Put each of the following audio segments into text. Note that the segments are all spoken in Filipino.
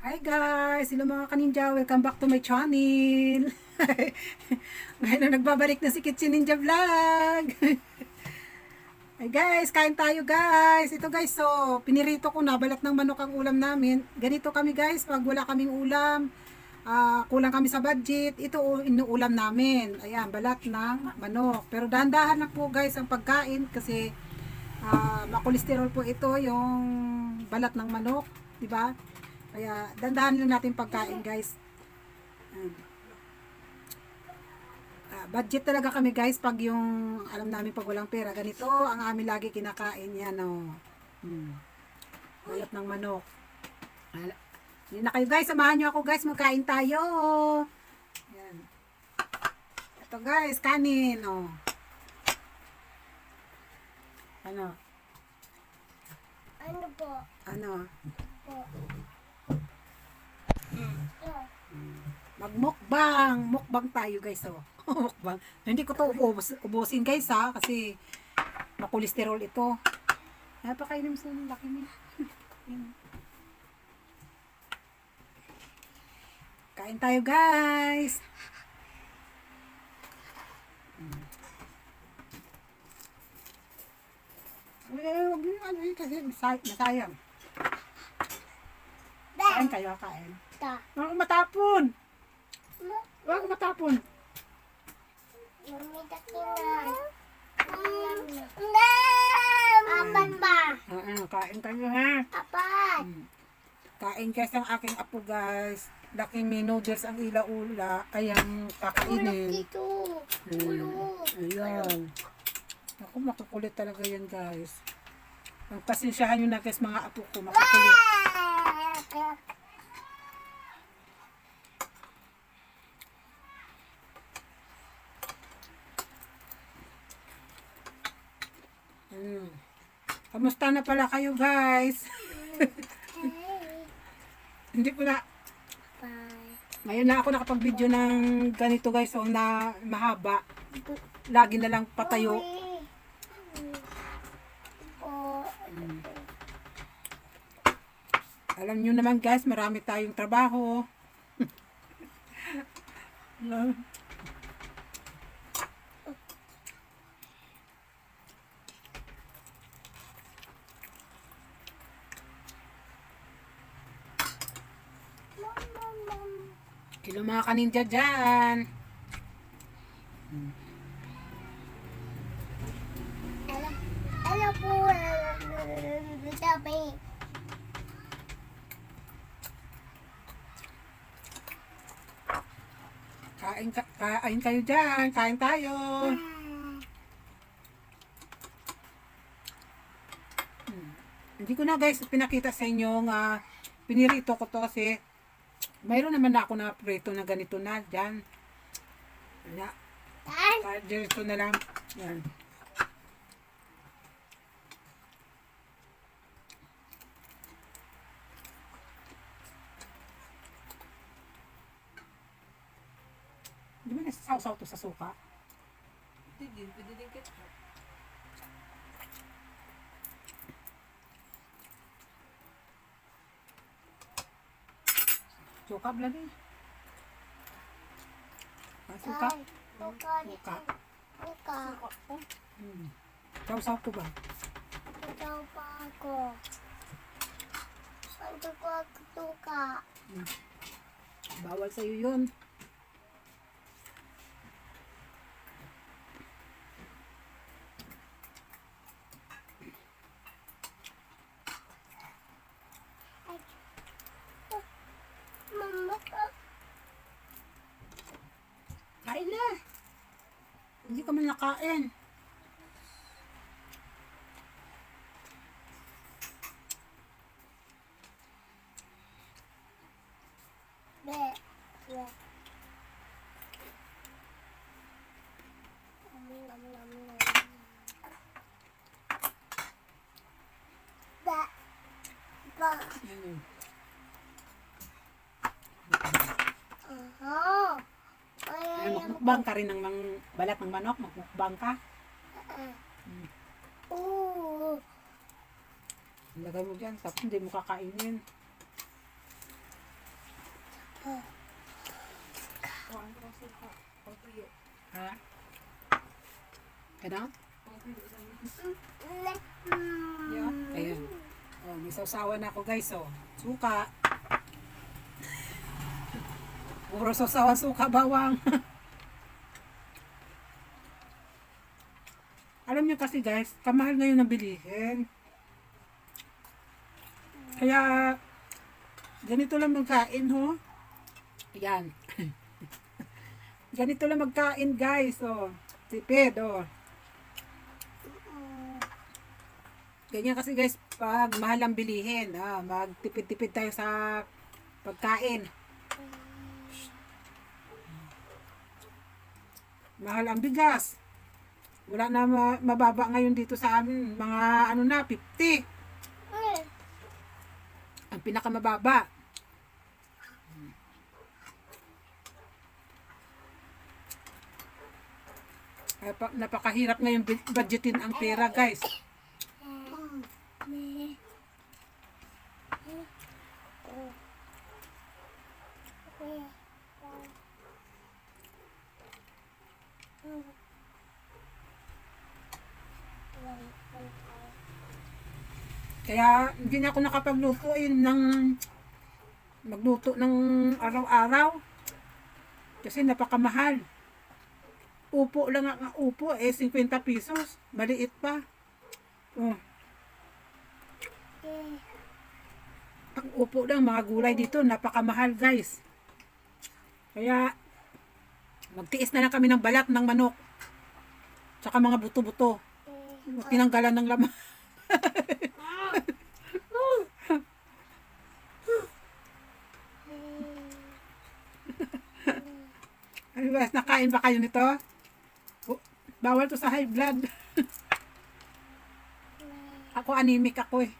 Hi guys! Hello mga kaninja! Welcome back to my channel! Ngayon na nagbabalik na si Kitchen Ninja Vlog! Hi guys! Kain tayo guys! Ito guys, so pinirito ko na balat ng manok ang ulam namin. Ganito kami guys, pag wala kaming ulam, ah, kulang kami sa budget, ito inuulam namin. Ayan, balat ng manok. Pero dahan-dahan lang po guys ang pagkain kasi ah, makolesterol po ito yung balat ng manok, di ba? Kaya dandahan lang natin pagkain, guys. Ayan. Ah, budget talaga kami, guys, pag yung alam namin pag walang pera. Ganito ang amin lagi kinakain yan, oh. Hmm. Balat ng manok. Yan na kayo, guys. Samahan nyo ako, guys. Magkain tayo. Yan. Ito, guys. Kanin, oh. Ano? Ano po? Ano? Po. Magmukbang. Mukbang tayo guys. Oh. Mukbang. Hindi ko to ubos, ubusin guys ha. Kasi makolesterol ito. Napakainin mo sa laki. Yan. Kain tayo guys. Huwag niyo ano eh, kasi masay- masayang. Kain kayo, kain. Ta. Huwag matapon. Mo. Huwag matapon. Lumidakinan. Ndam! Apan ba? Ah, ah, kain tayo ha. Apan! Kain guys ang aking apo guys. Laki may noodles ang ila-ula. Ay ang Ulog kakainin. dito. Hmm. Ulog. Ayan. Ako makukulit talaga yan guys. Magpasensyahan nyo na guys mga apo ko. Makukulit. Ah! Hmm. Kamusta na pala kayo guys? Hindi Bye. Ngayon na ako nakapag-video ng ganito guys, so na mahaba. Lagi na lang patayo. Oh, Alam nyo naman guys, marami tayong trabaho. mom, mga kaninja dyan. Alam po, sabi. Kain, ka, kain kayo dyan. Kain tayo. Hindi ko na guys pinakita sa inyo nga pinirito ko to kasi mayroon naman na ako na prito na ganito na dyan. Na, kahit dito na lang. Yan. Di ba nasasaw-saw to sa suka? Hindi din, pwede din ketchup. Suka blan eh. Ah, suka? tan. Buka, Suka. buka. Hmm. Saw-saw ko ba? Ikaw pa ako. Ano ko ako tuka? Bawal sa'yo yun. Mama ka. Kain na. Hindi ka man nakain. Yan yun. Aha. Ay, magmukbang ka rin ng mang, balat ng manok, magmukbang ka? Uh-uh. Hmm. Oo. Lagay mo dyan, tapos hindi mo kakainin. Uh. Ha? Kada? Yeah. Mm. Ayan. Oh, may sausawan ako guys, oh. Suka. Puro sausawan, suka, bawang. Niyo kasi guys, kamahal ngayon ng bilihin. Kaya, ganito lang magkain ho. Yan. ganito lang magkain guys, oh. Tipid, oh. Ganyan kasi guys, pag mahal ang bilihin, ah, magtipid-tipid tayo sa pagkain. Mahal ang bigas. Wala na ma- mababa ngayon dito sa amin, mga ano na, 50. Ang pinakamababa. Napa- napakahirap ngayon bu- budgetin ang pera guys. Kaya hindi na ako nakapagluto eh, ng magluto ng araw-araw. Kasi napakamahal. Upo lang ang upo eh 50 pesos. Maliit pa. Oh. Ang upo lang mga gulay dito napakamahal guys. Kaya magtiis na lang kami ng balat ng manok. Tsaka mga buto-buto. Tinanggalan ng laman. Ano ba, nakain ba kayo nito? Oh, Bawal to sa high blood. ako anemic ako eh.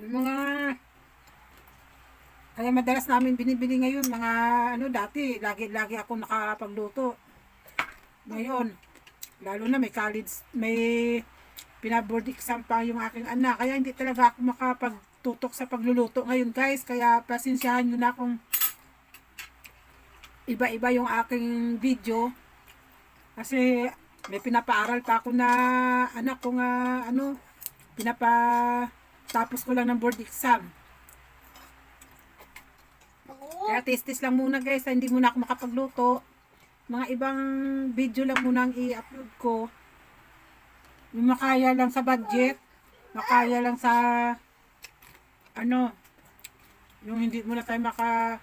Yung mga kaya madalas namin binibili ngayon mga ano dati lagi lagi ako nakapagluto. Ngayon lalo na may college may pinaboard exam pa yung aking anak kaya hindi talaga ako makapagtutok sa pagluluto ngayon guys kaya pasensyahan nyo na kung iba-iba yung aking video kasi may pinapaaral pa ako na anak ko nga ano pinapa tapos ko lang ng board exam. Kaya tis-tis lang muna guys, hindi muna ako makapagluto. Mga ibang video lang muna ang i-upload ko. Yung makaya lang sa budget, makaya lang sa ano, yung hindi muna tayo maka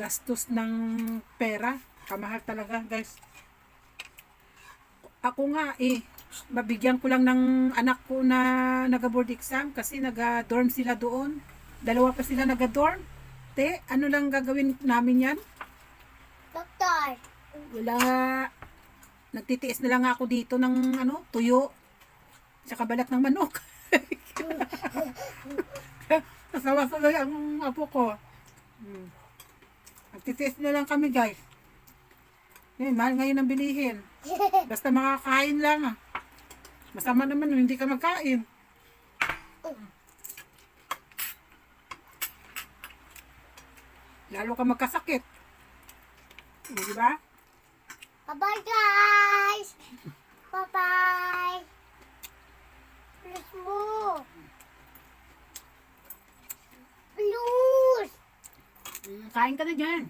gastos ng pera. Kamahal talaga guys. Ako nga eh, mabigyan ko lang ng anak ko na naga-board exam kasi naga-dorm sila doon. Dalawa pa sila naga-dorm. Te, ano lang gagawin namin yan? Doktor. Wala, nagtitiis na lang ako dito ng ano, tuyo. Tsaka balat ng manok. Nasawa tuloy ang apo ko. Hmm. Nagtitiis na lang kami guys. Eh, mahal ngayon ang bilihin. Basta makakain lang ah. Masama naman hindi ka magkain. Lalo ka magkasakit. Di ba? Bye-bye, guys. Bye-bye. Please mo. Mm, Kain ka na dyan.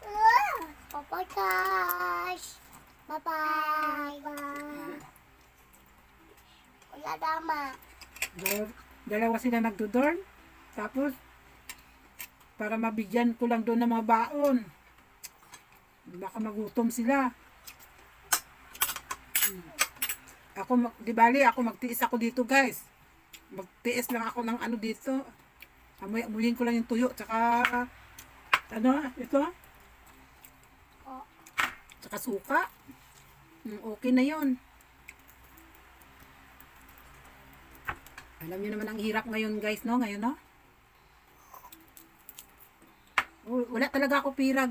Ah, Bye-bye, guys. Bye-bye. Bye. Kuya Dama. Dal- Dalawa sila nagdodorm. Tapos, para mabigyan ko lang doon ng mga baon. Baka magutom sila. Ako, di bali, ako magtiis ako dito guys. Magtiis lang ako ng ano dito. Amoy, amuyin ko lang yung tuyo. Tsaka, ano, ito. Tsaka suka. Hmm, Okay na yon. Alam niyo naman ang hirap ngayon guys, no? Ngayon, no? Wala talaga ako pera,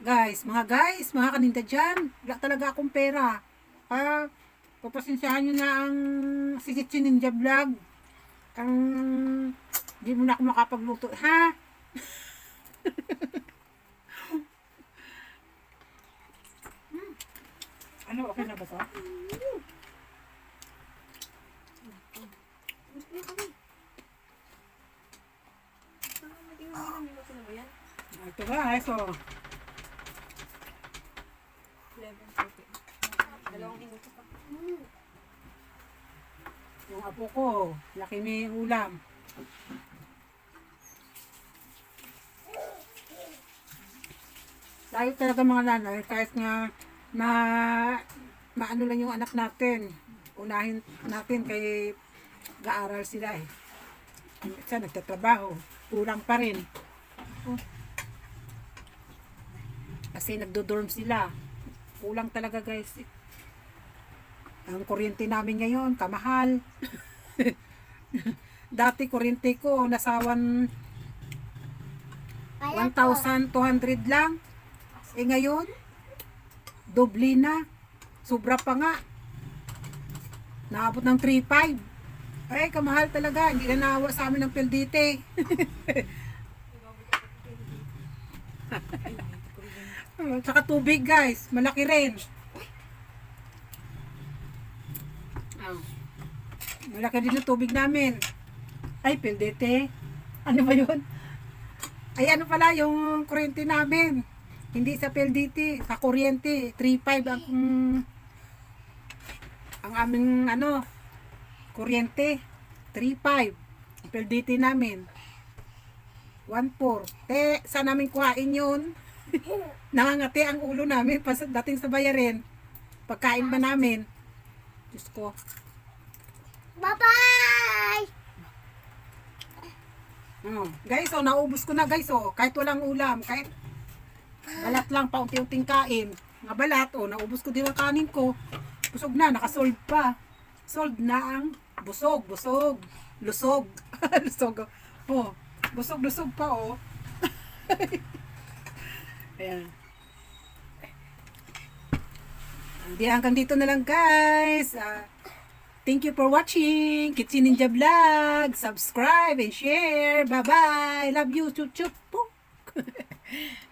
guys. Mga guys, mga kaninda dyan. Wala talaga akong pera. Ah, papasensyahan nyo na ang Sikitsi Ninja Vlog. Ang, di mo na ako makapagluto. Ha? Hmm. ano, okay na ba to? Ito guys, oh. 11.40. Dalawang minuto pa. Yung apo ko, laki may ulam. Tayo talaga mga nanay, kahit nga na maano lang yung anak natin. Unahin natin kay gaaral sila eh. Isa nagtatrabaho, kulang pa rin. Oh. Kasi nagdo-dorm sila. Kulang talaga guys. Ang kuryente namin ngayon, kamahal. Dati kuryente ko, nasawan Kaya po. 1,200 lang. Eh ngayon, doble na. Sobra pa nga. Naabot ng 3,500. Ay, kamahal talaga. Hindi na naawa sa amin ng PLDT. Tsaka tubig guys. Malaki rin. Ah. Malaki din yung tubig namin. Ay, PLDT. Ano ba yun? Ay, ano pala yung kuryente namin. Hindi sa PLDT, sa kuryente. 3.5 ang mm, ang aming ano kuryente 3.5 ang PLDT namin 1.4 te saan namin kuhain yun nangangati ang ulo namin pas dating sa bayarin pagkain ba namin Diyos ko Bye-bye! Oh, guys, oh, naubos ko na guys, oh. Kahit walang ulam, kahit balat lang, paunti-unting kain. Nga balat, oh, naubos ko din ang kanin ko. Busog na, nakasolve pa. Solved na ang busog, busog, lusog. lusog, oh. Busog, lusog pa, oh. Ayan. Hindi, hanggang dito na lang, guys. Ah, Thank you for watching. Kitsi Ninja Vlog. Subscribe and share. Bye-bye. Love you. Chup chup.